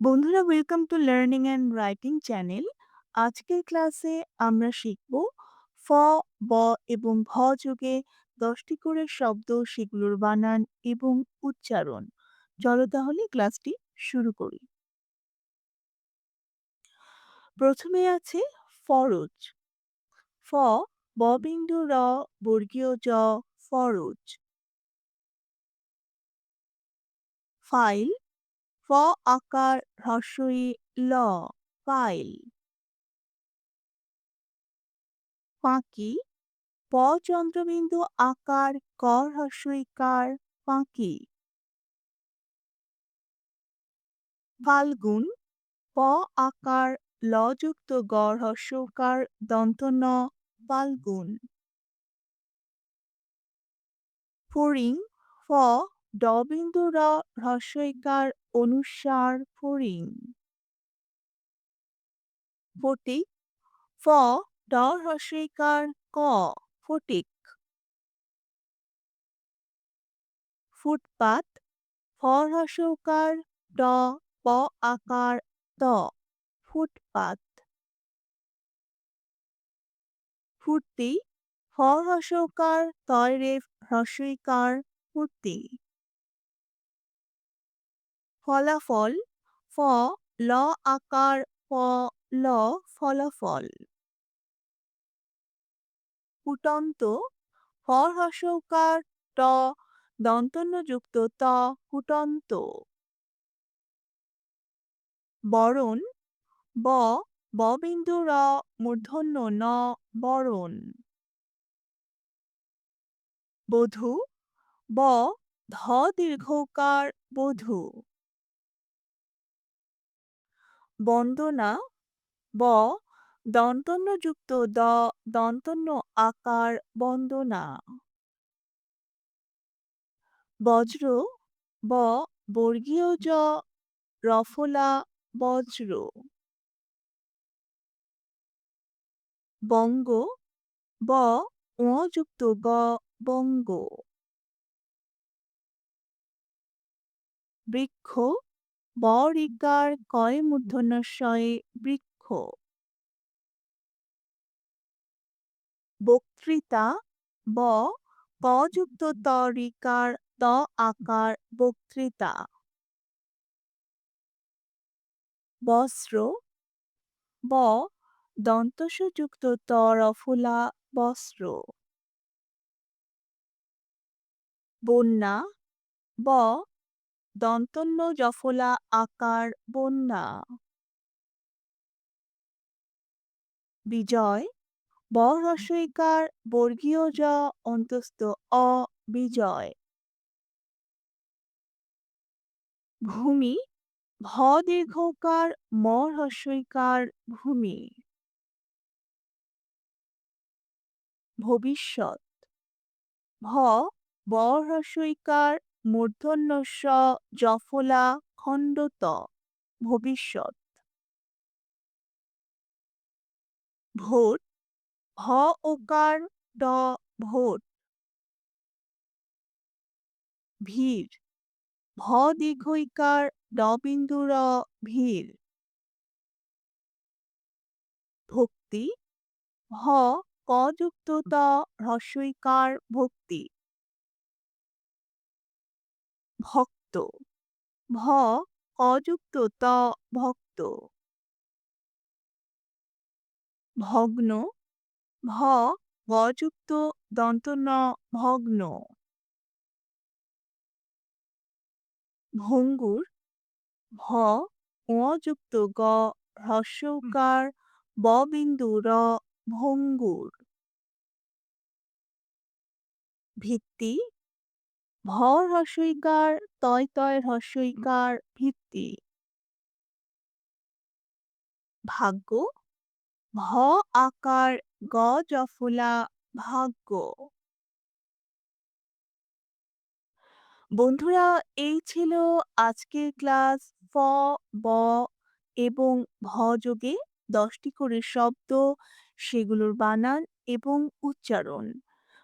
বন্ধুরা welcome to learning and writing channel আজকের ক্লাসে আমরা শিখব ফ ব এবং ভ যোগে দশটি করে শব্দ সেগুলোর বানান এবং উচ্চারণ। চলো তাহলে ক্লাসটি শুরু করি। প্রথমে আছে ফরজ। ফ, ব বিন্দু, র, বর্গীয় জ, ফরজ। ফাইল ফ আকার হ্রস্বই ল, ফাইল। ফাঁকি প চন্দ্রবিন্দু আকার ক হ্রস্বইকার ফাঁকি। ফাল্গুন প আকার ল যুক্ত গ হ্রস্বকার দন্ত ন ফাল্গুন। ফড়িং ফ ডবিন্দু র হ্রস্বইকার অনুসার ফড়িং। ফটিক, ফ, ড হ্রস্বইকার ক, ফটিক। ফুটপাত, ফ হ্রস্বকার ড, প আকার ত, ফুটপাত। ফুর্তি, ফ হ্রস্বকার তয় রেফ হ্রস্বইকার ফুর্তি। ফলাফল, ফ, ল আকার, ফ, ল ফলাফল। ফুটন্ত, ফ হ্রস্বকার, ট দন্তন্যযুক্ত, ত ফুটন্ত। বরণ, ব, ববিন্দু র মূর্ধন্য, ন বরণ। বধূ, ব, ধ দীর্ঘকার বধূ। বন্দনা, ব, দন্তন্যযুক্ত, দ, দন্তন্য আকার বন্দনা। বজ্র, ব, বর্গীয় জ, রফলা, বজ্র। বঙ্গ, ব যুক্ত গ, বঙ্গ। বৃক্ষ ব ঋকার কয় মূর্ধন্যশয়ে বৃক্ষ। বক্তৃতা, ব, ক যুক্ত ত ত আকার, বক্তৃতা। বস্ত্র, ব দন্তসযুক্ত ত রফুলা বস্ত্র। বন্যা, ব দন্তন্য জফলা, আকার, বন্যা। বিজয় ব হ্রস্বইকার বর্গীয় জ, অন্তস্থ, অ, বিজয়। ভূমি, ভ দীর্ঘকার, ম হ্রস্বইকার ভূমি। ভবিষ্যৎ, ভ ব মূর্ধন্য স জফলা খণ্ডত, ভবিষ্যৎ। ভোট, ভ ওকার ড ভোট। ভিড় ভ দীর্ঘইকার ড বিন্দুর ভিড় ভক্তি, ভ ক যুক্ত ত হ্রস্বইকার ভক্তি। ভক্ত। ভ অযুক্ত ত ভক্ত। ভগ্ন। ভ অযুক্ত দন্ত ন ভগ্ন। ভঙ্গুর। ভ অযুক্ত গ হ্রস্বকার ব বিন্দু র ভঙ্গুর। ভিত্তি ভ হ্রস্বইকার তয় তয় হ্রস্বইকার ভিত্তি। ভাগ্য, ভ আকার, গ জফলা, ভাগ্য। বন্ধুরা, এই ছিল আজকের ক্লাস ফ ব এবং ভ যোগে দশটি করে শব্দ, সেগুলোর বানান এবং উচ্চারণ।